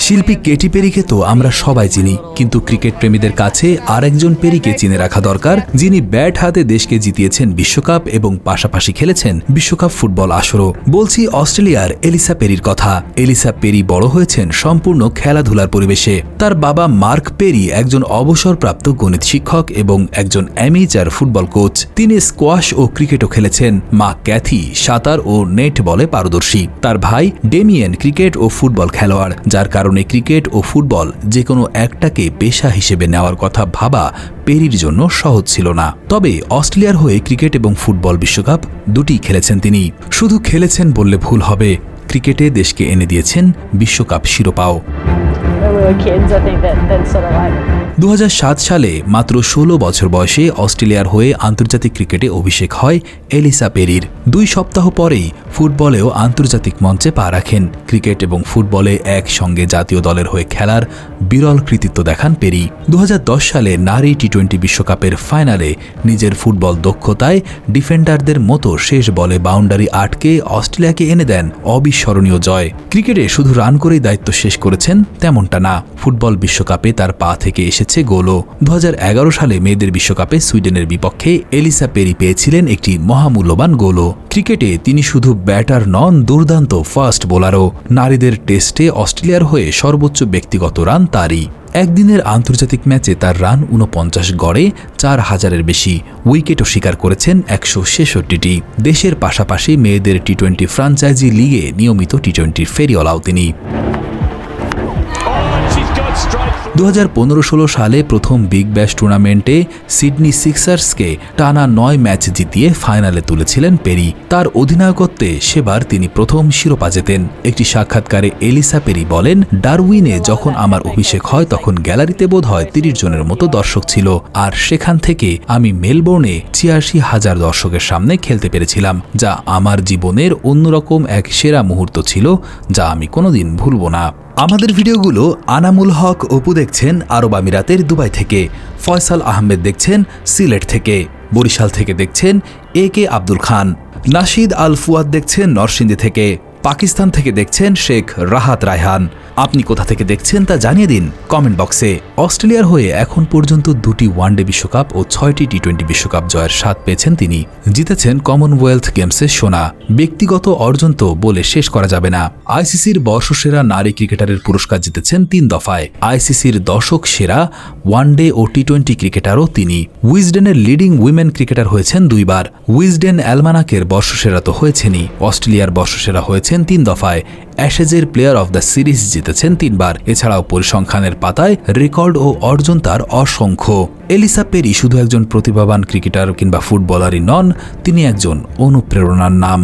শিল্পী কেটি পেরিকে তো আমরা সবাই চিনি, কিন্তু ক্রিকেট প্রেমীদের কাছে আরেকজন পেরিকে চিনে রাখা দরকার, যিনি ব্যাট হাতে দেশকে জিতিয়েছেন বিশ্বকাপ এবং পাশাপাশি খেলেছেন বিশ্বকাপ ফুটবল আসরও। বলছি অস্ট্রেলিয়ার এলিসা পেরির কথা। এলিসা পেরি বড় হয়েছেন সম্পূর্ণ খেলাধুলার পরিবেশে। তার বাবা মার্ক পেরি একজন অবসরপ্রাপ্ত গণিত শিক্ষক এবং একজন অ্যামেচার ফুটবল কোচ। তিনি স্কোয়াশ ও ক্রিকেটও খেলেছেন। মা ক্যাথি সাঁতার ও নেট বলে পারদর্শী। তার ভাই ডেমিয়েন ক্রিকেট ও ফুটবল খেলোয়াড়। যার কারণে ক্রিকেট ও ফুটবল যে কোনো একটাকে পেশা হিসেবে নেওয়ার কথা ভাবা পেরির জন্য সহজ ছিল না। তবে অস্ট্রেলিয়ার হয়ে ক্রিকেট এবং ফুটবল বিশ্বকাপ দুটি খেলেছেন তিনি। শুধু খেলেছেন বললে ভুল হবে। ক্রিকেটে দেশকে এনে দিয়েছেন বিশ্বকাপ শিরোপাও। দু সালে মাত্র ১৬ বছর বয়সে অস্ট্রেলিয়ার হয়ে আন্তর্জাতিক ক্রিকেটে অভিষেক হয় এলিসা পেরির। দুই সপ্তাহ পরেই ফুটবলেও আন্তর্জাতিক মঞ্চে পা রাখেন। ক্রিকেট এবং ফুটবলে একসঙ্গে জাতীয় দলের হয়ে খেলার বিরল কৃতিত্ব দেখান পেরি। দু হাজার দশ সালে নারী টি টোয়েন্টি বিশ্বকাপের ফাইনালে নিজের ফুটবল দক্ষতায় ডিফেন্ডারদের মতো শেষ বলে বাউন্ডারি আটকে অস্ট্রেলিয়াকে এনে দেন অবিস্মরণীয় জয়। ক্রিকেটে শুধু রান করেই দায়িত্ব শেষ করেছেন তেমনটা না। ফুটবল বিশ্বকাপে তার পা থেকে এসেছে গোলও। দু সালে মেয়েদের বিশ্বকাপে সুইডেনের বিপক্ষে এলিসা পেরি পেয়েছিলেন একটি মহামূল্যবান গোলও। ক্রিকেটে তিনি শুধু ব্যাটার নন, দুর্দান্ত ফাস্ট বোলারও। নারীদের টেস্টে অস্ট্রেলিয়ার হয়ে সর্বোচ্চ ব্যক্তিগত রান তারই। একদিনের আন্তর্জাতিক ম্যাচে তার রান উনপঞ্চাশ গড়ে চার হাজারের বেশি। উইকেটও শিকার করেছেন একশো ছেষট্টিটি। দেশের পাশাপাশি মেয়েদের টি টোয়েন্টি ফ্রাঞ্চাইজি লিগে নিয়মিত টি টোয়েন্টির ফেরিওয়ালাও তিনি। দু হাজার সালে প্রথম বিগ ব্যাশ টুর্নামেন্টে সিডনি সিক্সার্সকে টানা নয় ম্যাচ জিতিয়ে ফাইনালে তুলেছিলেন পেরি। তার অধিনায়কত্বে সেবার তিনি প্রথম শিরোপা জেতেন। একটি সাক্ষাৎকারে এলিসা পেরি বলেন, ডারউইনে যখন আমার অভিষেক হয়, তখন গ্যালারিতে বোধ হয় তিরিশ জনের মতো দর্শক ছিল। আর সেখান থেকে আমি মেলবোর্নে ছিয়াশি হাজার দর্শকের সামনে খেলতে পেরেছিলাম, যা আমার জীবনের অন্যরকম এক সেরা মুহূর্ত ছিল, যা আমি কোনোদিন ভুলব না। আমাদের ভিডিওগুলো আনামুল হক অপু দেখছেন আরব আমিরাতের দুবাই থেকে। ফয়সাল আহমেদ দেখছেন সিলেট থেকে। বরিশাল থেকে দেখছেন এ কে আব্দুল খান। নাশিদ আল ফুয়াদ দেখছেন নরসিংদী থেকে। পাকিস্তান থেকে দেখছেন শেখ রাহাত রায়হান। আপনি কোথা থেকে দেখছেন তা জানিয়ে দিন কমেন্ট বক্সে। অস্ট্রেলিয়ার হয়ে এখন পর্যন্ত দুটি ওয়ানডে বিশ্বকাপ ও ছয়টি টি টোয়েন্টি বিশ্বকাপ জয়ের স্বাদ পেয়েছেন তিনি। জিতেছেন কমনওয়েলথ গেমসের সোনা। ব্যক্তিগত অর্জন তো বলে শেষ করা যাবে না। আইসিসির বর্ষসেরা নারী ক্রিকেটারের পুরস্কার জিতেছেন তিন দফায়। আইসিসির দশক সেরা ওয়ানডে ও টি টোয়েন্টি ক্রিকেটারও তিনি। উইজডেনের লিডিং উইমেন ক্রিকেটার হয়েছেন দুইবার। উইজডেন অ্যালমানাকের বর্ষসেরা তো হয়েছেনই। অস্ট্রেলিয়ার বর্ষসেরা হয়েছেন তিন দফায়। অ্যাশেজের প্লেয়ার অব দ্য সিরিজ জিতেছেন তিনবার। এছাড়াও পরিসংখ্যানের পাতায় রেকর্ড ও অর্জন তার অসংখ্য। এলিসা পেরি শুধু একজন প্রতিভাবান ক্রিকেটার কিংবা ফুটবলারই নন, তিনি একজন অনুপ্রেরণার নাম।